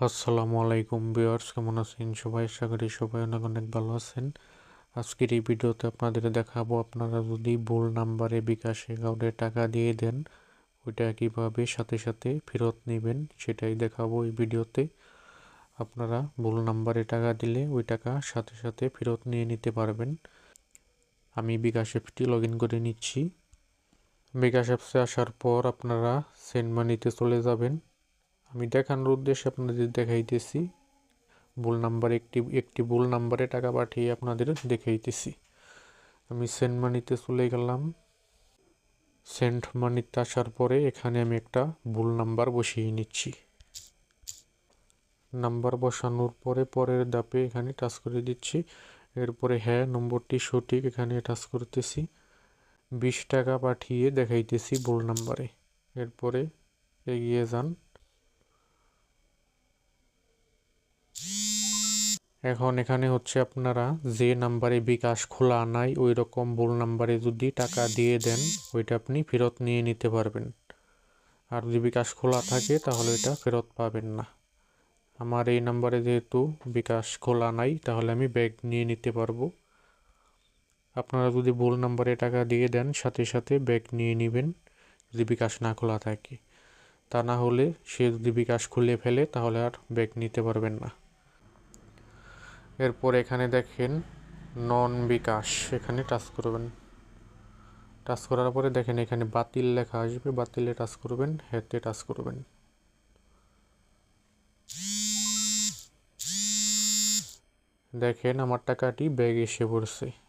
আসসালামু আলাইকুম ভিউয়ার্স, কেমন আছেন সবাই? আশা করি সবাই অনেক অনেক ভালো আছেন। আজকের এই ভিডিওতে আপনাদের দেখাবো, আপনারা যদি ভুল নাম্বারে বিকাশ অ্যাকাউন্টে টাকা দিয়ে দেন, ওইটা কীভাবে সাথে সাথে ফেরত নেবেন সেটাই দেখাবো এই ভিডিওতে। আপনারা ভুল নাম্বারে টাকা দিলে ওই টাকা সাথে সাথে ফেরত নিয়ে নিতে পারবেন। আমি বিকাশ অ্যাপটি লগ করে নিচ্ছি। বিকাশ অ্যাপসে আসার পর আপনারা সেন্ড মানিতে চলে যাবেন। আমি দেখানোর উদ্দেশ্যে আপনাদের দেখাইতেছি। ভুল নাম্বার একটি একটি ভুল নাম্বারে টাকা পাঠিয়ে আপনাদের দেখাইতেছি। আমি সেন্ট মানিতে চলে গেলাম। সেন্ট মানিতে আসার পরে এখানে আমি একটা ভুল নাম্বার বসিয়ে নিচ্ছি। নাম্বার বসানোর পরে পরের দাপে এখানে টাচ করে দিচ্ছি। এরপরে হ্যাঁ নম্বরটি সঠিক, এখানে টাচ করতেছি। বিশ টাকা পাঠিয়ে দেখাইতেছি ভুল নাম্বারে। এরপরে এগিয়ে যান। এখন এখানে হচ্ছে আপনারা যে নাম্বারে বিকাশ খোলা নাই ওই রকম ভুল নাম্বারে যদি টাকা দিয়ে দেন, ওইটা আপনি ফেরত নিয়ে নিতে পারবেন। আর যদি বিকাশ খোলা থাকে, তাহলে এটা ফেরত পাবেন না। আমার এই নাম্বারে যেহেতু বিকাশ খোলা নাই, তাহলে আমি ব্যাগ নিয়ে নিতে পারব। আপনারা যদি ভুল নাম্বারে টাকা দিয়ে দেন, সাথে সাথে ব্যাগ নিয়ে নেবেন, যদি বিকাশ না খোলা থাকে। তা না হলে সে যদি বিকাশ খুলে ফেলে, তাহলে আর ব্যাগ নিতে পারবেন না। এরপর এখানে দেখেন নন বিকাশ, এখানে টাচ করবেন। টাচ করার পরে দেখেন এখানে বাতিল লেখা আসবে, বাতিলে টাচ করবেন, হেতে টাচ করবেন। দেখেন আমার টাকাটি ব্যাগ এসে পড়ছে।